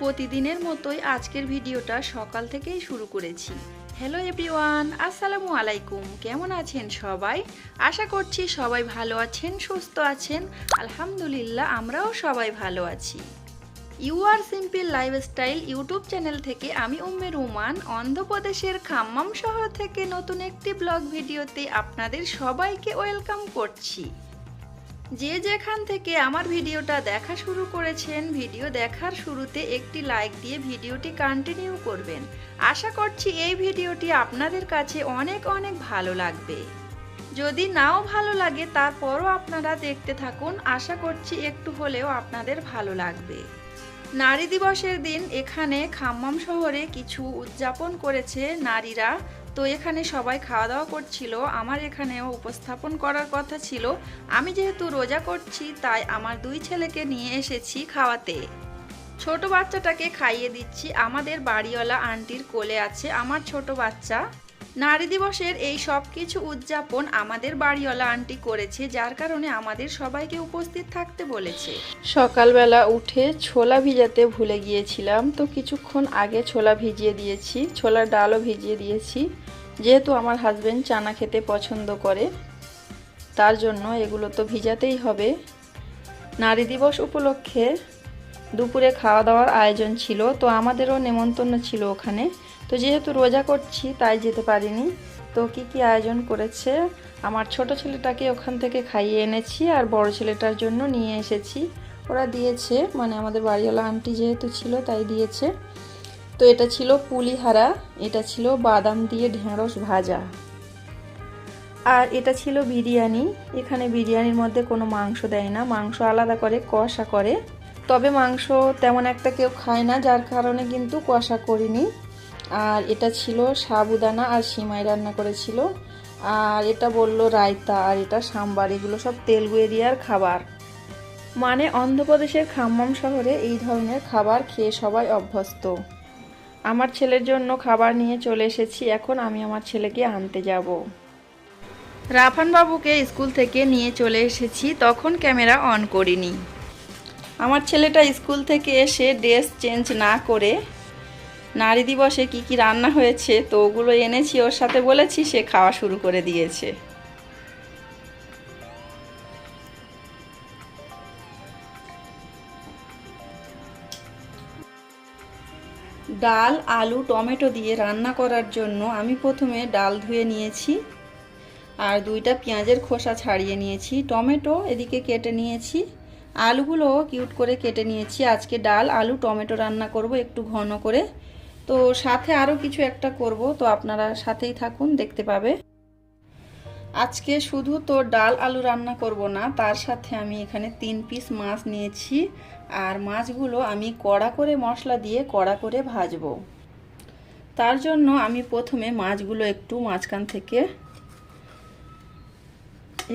প্রতিদিনের মতোই আজকের ভিডিওটা সকাল থেকেই শুরু করেছি। হ্যালো এভরিওয়ান আসসালামু আলাইকুম। কেমন আছেন সবাই? আশা করছি সবাই ভালো আছেন, সুস্থ আছেন। আলহামদুলিল্লাহ, আমরাও সবাই ভালো আছি। You are simple lifestyle YouTube channel থেকে আমি উম্মে রুমান, অন্ধ্রপ্রদেশের খাম্মাম শহর থেকে নতুন একটি ব্লগ ভিডিওতে আপনাদের সবাইকে ওয়েলকাম করছি। যে যেখান থেকে আমার ভিডিওটা দেখা শুরু করেছেন, ভিডিও দেখার শুরুতে একটি লাইক দিয়ে ভিডিওটি কন্টিনিউ করবেন। আশা করছি এই ভিডিওটি আপনাদের কাছে অনেক অনেক ভালো লাগবে। যদি নাও ভালো লাগে, তারপরও আপনারা দেখতে থাকুন। আশা করছি একটু হলেও আপনাদের ভালো লাগবে। নারী দিবসের দিন এখানে খাম্মাম শহরে কিছু উদযাপন করেছে নারীরা। তো এখানে সবাই খাওয়া দাওয়া করছিল। আমার এখানেও উপস্থাপন করার কথা ছিল। আমি যেহেতু রোজা করছি, তাই আমার দুই ছেলেকে নিয়ে এসেছি খাওয়াতে। ছোট বাচ্চাটাকে খাইয়ে দিচ্ছি। আমাদের বাড়িওয়ালা আন্টির কোলে আছে। আমার ছোট বাচ্চা নারী দিবসের এই সব কিছু উদযাপন আমাদের বাড়িওয়ালা আন্টি করেছে, যার কারণে আমাদের সবাইকে উপস্থিত থাকতে বলেছে। সকালবেলা উঠে ছোলা ভিজাতে ভুলে গিয়েছিলাম, তো কিছুক্ষণ আগে ছোলা ভিজিয়ে দিয়েছি, ছোলার ডালও ভিজিয়ে দিয়েছি। যেহেতু আমার হাজবেন্ড চানা খেতে পছন্দ করে, তার জন্য এগুলো তো ভিজাতেই হবে। নারী দিবস উপলক্ষে দুপুরে খাওয়া দাওয়ার আয়োজন ছিল, তো আমাদেরও নেমন্তন্ন ছিল ওখানে। তো যেহেতু রোজা করছি, তাই যেতে পারিনি। তো কি কি আয়োজন করেছে? আমার ছোট ছেলেটাকে ওখান থেকে খাইয়ে এনেছি আর বড় ছেলেটার জন্য নিয়ে এসেছি। ওরা দিয়েছে মানে আমাদের বাড়িওয়ালা আন্টি যেহেতু ছিল, তাই দিয়েছে। তো এটা ছিল পুলিহারা, এটা ছিল বাদাম দিয়ে ঢেঁড়স ভাজা। আর এটা ছিল বিরিয়ানি। এখানে বিরিয়ানির মধ্যে কোনো মাংস দেয় না, মাংস আলাদা করে, কষা করে। তবে মাংস তেমন একটা কেউ খায় না, যার কারণে কিন্তু কষা করিনি। আর এটা ছিল সাবুদানা আর সিমাই রান্না করেছিল। আর এটা বলল রায়তা, আর এটা সাম্বার, এগুলো সব তেলগু এরিয়ার খাবার। মানে অন্ধ্রপ্রদেশের খাম্মাম শহরে এই ধরনের খাবার খেয়ে সবাই অভ্যস্ত। আমার ছেলের জন্য খাবার নিয়ে চলে এসেছি, এখন আমি আমার ছেলেকে আনতে যাব। রাফান বাবুকে স্কুল থেকে নিয়ে চলে এসেছি, তখন ক্যামেরা অন করিনি। আমার ছেলেটা স্কুল থেকে এসে ড্রেস চেঞ্জ না করে নারী দিবসে কি কি রান্না হয়েছে তো ওগুলো এনেছি, ওর সাথে বলেছি, সে খাওয়া শুরু করে দিয়েছে। ডাল, আলু, টমেটো দিয়ে রান্না করার জন্য আমি প্রথমে ডাল ধুয়ে নিয়েছি আর দুইটা পেঁয়াজের খোসা ছাড়িয়ে নিয়েছি। টমেটো এদিকে কেটে নিয়েছি। আলুগুলো কিউট করে কেটে নিয়েছি। আজকে ডাল, আলু, টমেটো রান্না করব একটু ঘন করে। তো সাথে আরও কিছু একটা করব, তো আপনারা সাথেই থাকুন, দেখতে পাবে। আজকে শুধু তো ডাল আলু রান্না করব না, তার সাথে আমি এখানে তিন পিস মাছ নিয়েছি, আর মাছগুলো আমি কড়া করে মশলা দিয়ে কড়া করে ভাজবো। তার জন্য আমি প্রথমে মাছগুলো একটু মাঝখান থেকে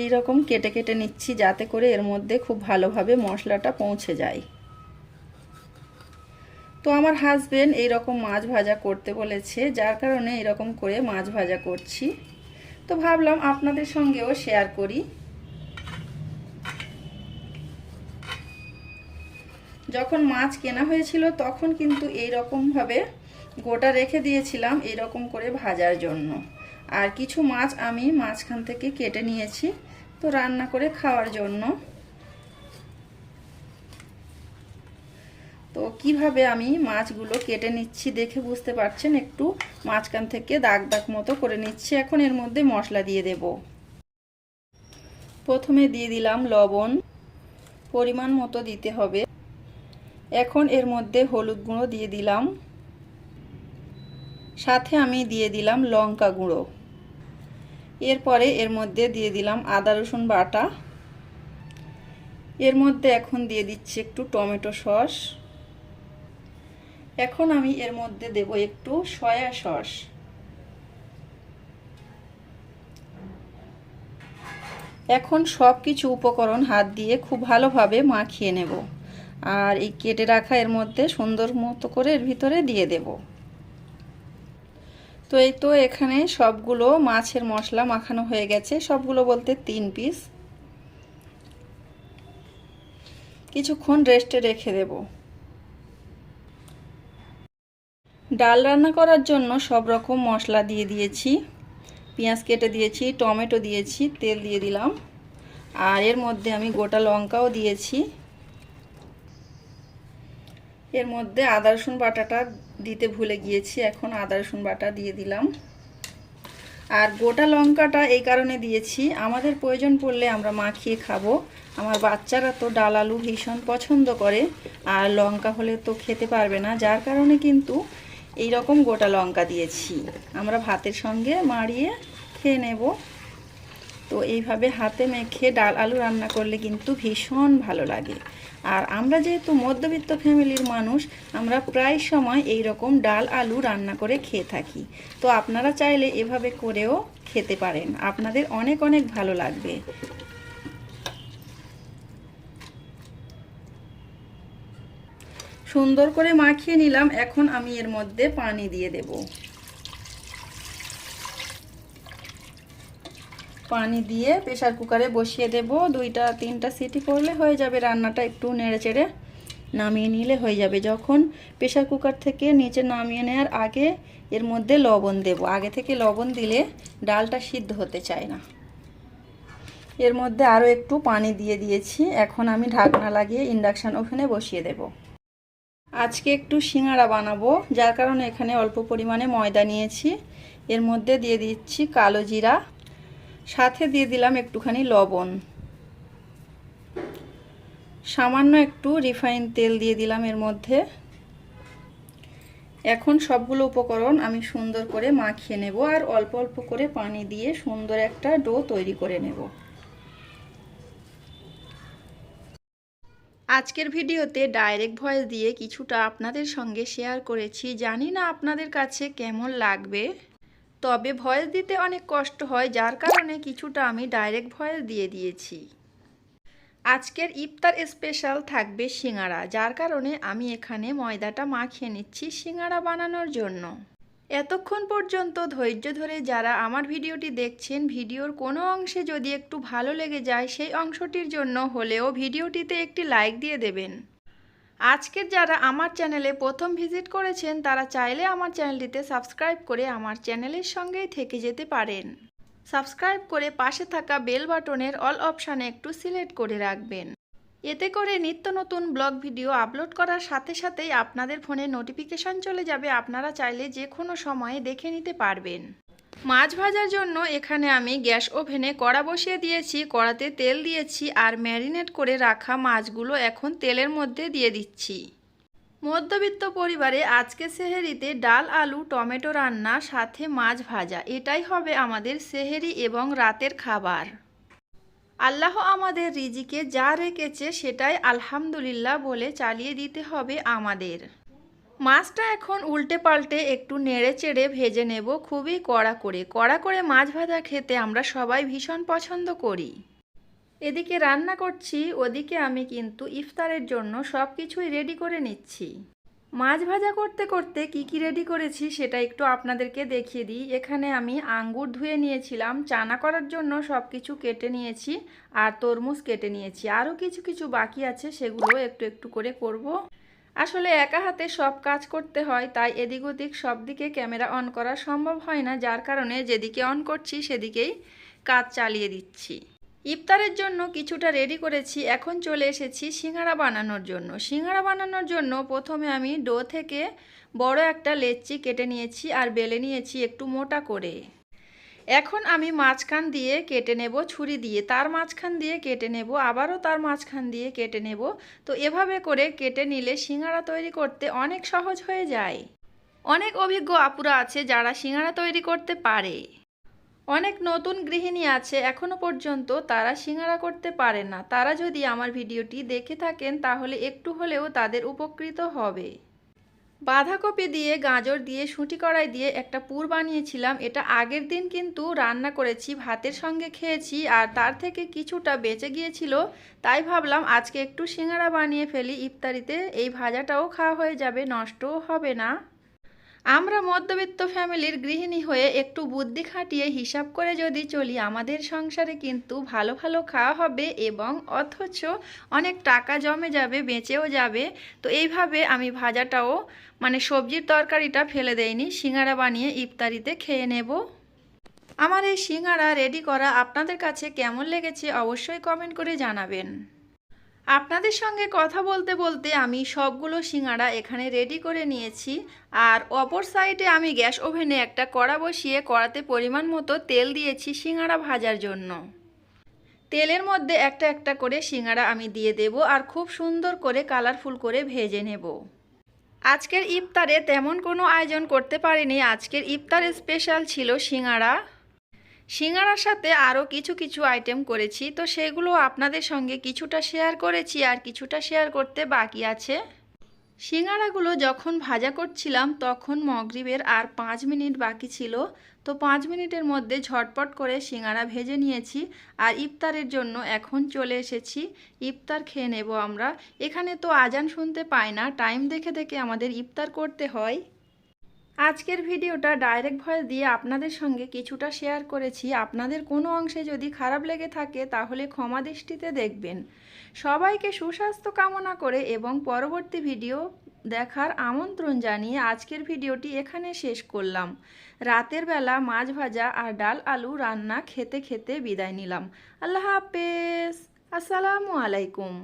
এই রকম কেটে কেটে নিচ্ছি, যাতে করে এর মধ্যে খুব ভালোভাবে মশলাটা পৌঁছে যায়। তো আমার হাজবেন্ড এই রকম মাছ ভাজা করতে বলেছে, যার কারণে এরকম করে মাছ ভাজা করছি। তো ভাবলাম আপনাদের সঙ্গেও শেয়ার করি। যখন মাছ কেনা হয়েছিল, তখন কিন্তু এই ভাবে গোটা রেখে দিয়েছিলাম এরকম করে ভাজার জন্য। আর কিছু মাছ আমি মাঝখান থেকে কেটে নিয়েছি, তো রান্না করে খাওয়ার জন্য। কীভাবে আমি মাছগুলো কেটে নিচ্ছি দেখে বুঝতে পারছেন? একটু মাঝখান থেকে দাগ দাগ মতো করে নিচ্ছি। এখন এর মধ্যে মশলা দিয়ে দেব। প্রথমে দিয়ে দিলাম লবণ। পরিমাণ মতো দিতে হবে। এখন এর মধ্যে হলুদ গুঁড়ো দিয়ে দিলাম। সাথে আমি দিয়ে দিলাম লঙ্কা গুঁড়ো। এরপরে এর মধ্যে দিয়ে দিলাম আদা, রসুন বাটা। এর মধ্যে এখন দিয়ে দিচ্ছি একটু টমেটো সস। এখন আমি এর মধ্যে দেব একটু সয়া সস। এখন সব কিছু উপকরণ হাত দিয়ে খুব ভালোভাবে মাখিয়ে নেব। আর এই কেটে রাখা এর মধ্যে সুন্দর মতো করে এর ভিতরে দিয়ে দেব। তো এই তো এখানে সবগুলো মাছের মশলা মাখানো হয়ে গেছে, সবগুলো বলতে তিন পিস কিছুক্ষণ রেস্টে রেখে দেব। ডাল রান্না করার জন্য সব রকম মশলা দিয়ে দিয়েছি। পেঁয়াজ কেটে দিয়েছি, টমেটো দিয়েছি, তেল দিয়ে দিলাম। আর এর মধ্যে আমি গোটা লঙ্কাও দিয়েছি। এর মধ্যে আদা, রসুন বাটাটা দিতে ভুলে গিয়েছি, এখন আদা, রসুন বাটা দিয়ে দিলাম। আর গোটা লঙ্কাটা এই কারণে দিয়েছি, আমাদের প্রয়োজন পড়লে আমরা মাখিয়ে খাব। আমার বাচ্চারা তো ডাল আলু ভীষণ পছন্দ করে, আর লঙ্কা হলে তো খেতে পারবে না, যার কারণে কিন্তু এই রকম গোটা লঙ্কা দিয়েছি। আমরা ভাতের সঙ্গে মাড়িয়ে খেয়ে নেব। তো এইভাবে হাতে মেখে ডাল আলু রান্না করলে কিন্তু ভীষণ ভালো লাগে। আর আমরা যেহেতু মধ্যবিত্ত ফ্যামিলির মানুষ, আমরা প্রায় সময় এই রকম ডাল আলু রান্না করে খেয়ে থাকি। তো আপনারা চাইলে এভাবে করেও খেতে পারেন। আপনাদের অনেক অনেক ভালো লাগবে। সুন্দর করে মাখিয়ে নিলাম। এখন আমি এর মধ্যে পানি দিয়ে দেব। পানি দিয়ে প্রেশার কুকারে বসিয়ে দেব। দুইটা, তিনটা সিটি করলে হয়ে যাবে। রান্নাটা একটু নেড়ে চেড়ে নামিয়ে নিলে হয়ে যাবে। যখন প্রেশার কুকার থেকে নিচে নামিয়ে নেওয়ার আগে এর মধ্যে লবণ দেব। আগে থেকে লবণ দিলে ডালটা সিদ্ধ হতে চায় না। এর মধ্যে আরও একটু পানি দিয়ে দিয়েছি। এখন আমি ঢাকনা লাগিয়ে ইন্ডাকশান ওভেনে বসিয়ে দেব। আজকে একটু সিঙ্গারা বানাবো, যার কারণে এখানে অল্প পরিমাণে ময়দা নিয়েছি। এর মধ্যে দিয়ে দিচ্ছি কালো জিরা, সাথে দিয়ে দিলাম একটুখানি লবণ। সামান্য একটু রিফাইন তেল দিয়ে দিলাম এর মধ্যে। এখন সবগুলো উপকরণ আমি সুন্দর করে মাখিয়ে নেব আর অল্প অল্প করে পানি দিয়ে সুন্দর একটা ডো তৈরি করে নেব। আজকের ভিডিওতে ডাইরেক্ট ভয়েস দিয়ে কিছুটা আপনাদের সঙ্গে শেয়ার করেছি। জানি না আপনাদের কাছে কেমন লাগবে। তবে ভয়েস দিতে অনেক কষ্ট হয়, যার কারণে কিছুটা আমি ডাইরেক্ট ভয়েস দিয়ে দিয়েছি। আজকের ইফতার স্পেশাল থাকবে সিঙ্গারা, যার কারণে আমি এখানে ময়দাটা মাখিয়ে নিচ্ছি সিঙ্গারা বানানোর জন্য। এতক্ষণ পর্যন্ত ধৈর্য ধরে যারা আমার ভিডিওটি দেখছেন, ভিডিওর কোনো অংশে যদি একটু ভালো লেগে যায়, সেই অংশটির জন্য হলেও ভিডিওটিতে একটি লাইক দিয়ে দেবেন। আজকের যারা আমার চ্যানেলে প্রথম ভিজিট করেছেন, তারা চাইলে আমার চ্যানেলটিতে সাবস্ক্রাইব করে আমার চ্যানেলের সঙ্গেই থেকে যেতে পারেন। সাবস্ক্রাইব করে পাশে থাকা বেল বাটনের অল অপশানে একটু সিলেক্ট করে রাখবেন। এতে করে নিত্য নতুন ব্লগ ভিডিও আপলোড করার সাথে সাথেই আপনাদের ফোনে নোটিফিকেশান চলে যাবে। আপনারা চাইলে যে কোনো সময়ে দেখে নিতে পারবেন। মাছ ভাজার জন্য এখানে আমি গ্যাস ওভেনে কড়া বসিয়ে দিয়েছি, কড়াতে তেল দিয়েছি আর ম্যারিনেট করে রাখা মাছগুলো এখন তেলের মধ্যে দিয়ে দিচ্ছি। মধ্যবিত্ত পরিবারে আজকে সেহেরিতে ডাল, আলু, টমেটো রান্না, সাথে মাছ ভাজা। এটাই হবে আমাদের সেহেরি এবং রাতের খাবার। আল্লাহ আমাদের রিজিকে যা রেখেছে সেটাই আলহামদুলিল্লাহ বলে চালিয়ে দিতে হবে আমাদের। মাছটা এখন উল্টে পাল্টে একটু নেড়ে চেড়ে ভেজে নেব খুবই কড়া করে। কড়া করে মাছ ভাজা খেতে আমরা সবাই ভীষণ পছন্দ করি। এদিকে রান্না করছি, ওদিকে আমি কিন্তু ইফতারের জন্য সব কিছুই রেডি করে নিচ্ছি। মাছ ভাজা করতে করতে কি কি রেডি করেছি সেটা একটু আপনাদেরকে দেখিয়ে দিই। এখানে আমি আঙ্গুর ধুয়ে নিয়েছিলাম, চানা করার জন্য সব কিছু কেটে নিয়েছি আর তরমুজ কেটে নিয়েছি। আরও কিছু কিছু বাকি আছে, সেগুলো একটু একটু করে করব। আসলে একা হাতে সব কাজ করতে হয়, তাই এদিক ওদিক সব দিকে ক্যামেরা অন করা সম্ভব হয় না, যার কারণে যেদিকে অন করছি সেদিকেই কাজ চালিয়ে দিচ্ছি। ইফতারের জন্য কিছুটা রেডি করেছি, এখন চলে এসেছি সিঙ্গারা বানানোর জন্য। সিঙ্গারা বানানোর জন্য প্রথমে আমি ডো থেকে বড় একটা লেচি কেটে নিয়েছি আর বেলে নিয়েছি একটু মোটা করে। এখন আমি মাঝখান দিয়ে কেটে নেব ছুরি দিয়ে। তার মাঝখান দিয়ে কেটে নেব, আবারও তার মাঝখান দিয়ে কেটে নেব। তো এভাবে করে কেটে নিলে সিঙ্গারা তৈরি করতে অনেক সহজ হয়ে যায়। অনেক অভিজ্ঞ আপুরা আছে যারা সিঙ্গারা তৈরি করতে পারে। অনেক নতুন গৃহিণী আছে এখনও পর্যন্ত তারা সিঙ্গারা করতে পারে না। তারা যদি আমার ভিডিওটি দেখে থাকেন, তাহলে একটু হলেও তাদের উপকৃত হবে। বাঁধাকপি দিয়ে, গাজর দিয়ে সুটি কড়াই দিয়ে একটা পুর বানিয়েছিলাম। এটা আগের দিন কিন্তু রান্না করেছি, ভাতের সঙ্গে খেয়েছি আর তার থেকে কিছুটা বেঁচে গিয়েছিল। তাই ভাবলাম আজকে একটু সিঙ্গারা বানিয়ে ফেলি, ইফতারিতে। এই ভাজাটাও খাওয়া হয়ে যাবে, নষ্টও হবে না। আমরা মধ্যবিত্ত ফ্যামিলির গৃহিণী হয়ে একটু বুদ্ধি খাটিয়ে হিসাব করে যদি চলি, আমাদের সংসারে কিন্তু ভালো ভালো খাওয়া হবে এবং অথচ অনেক টাকা জমে যাবে, বেঁচেও যাবে। তো এইভাবে আমি ভাজাটাও মানে সবজির তরকারিটা ফেলে দেইনি, সিঙ্গারা বানিয়ে ইফতারিতে খেয়ে নেব। আমার এই সিঙ্গারা রেডি করা আপনাদের কাছে কেমন লেগেছে অবশ্যই কমেন্ট করে জানাবেন। আপনাদের সঙ্গে কথা বলতে বলতে আমি সবগুলো সিঙ্গারা এখানে রেডি করে নিয়েছি। আর অপর সাইডে আমি গ্যাস ওভেনে একটা কড়া বসিয়ে কড়াতে পরিমাণ মতো তেল দিয়েছি সিঙ্গারা ভাজার জন্য। তেলের মধ্যে একটা একটা করে সিঙ্গারা আমি দিয়ে দেব আর খুব সুন্দর করে কালারফুল করে ভেজে নেব। আজকের ইফতারে তেমন কোনো আয়োজন করতে পারিনি। আজকের ইফতার স্পেশাল ছিল সিঙ্গারা। সিঙ্গারার সাথে আরও কিছু কিছু আইটেম করেছি। তো সেগুলো আপনাদের সঙ্গে কিছুটা শেয়ার করেছি আর কিছুটা শেয়ার করতে বাকি আছে। সিঙ্গারাগুলো যখন ভাজা করছিলাম, তখন মগরিবের আর পাঁচ মিনিট বাকি ছিল। তো পাঁচ মিনিটের মধ্যে ঝটপট করে সিঙ্গারা ভেজে নিয়েছি আর ইফতারের জন্য এখন চলে এসেছি। ইফতার খেয়ে নেব আমরা। এখানে তো আজান শুনতে পাই না। টাইম দেখে দেখে আমাদের ইফতার করতে হয়। আজকের ভিডিওটা ডাইরেক্ট ভয়েস দিয়ে আপনাদের সঙ্গে কিছুটা শেয়ার করেছি। আপনাদের কোনো অংশে যদি খারাপ লেগে থাকে, তাহলে ক্ষমা দৃষ্টিতে দেখবেন। সবাইকে সুস্বাস্থ্য কামনা করে এবং পরবর্তী ভিডিও দেখার আমন্ত্রণ জানিয়ে আজকের ভিডিওটি এখানে শেষ করলাম। রাতের বেলা মাছ ভাজা আর ডাল আলু রান্না খেতে খেতে বিদায় নিলাম। আল্লাহ হাফেজ। আসসালামু আলাইকুম।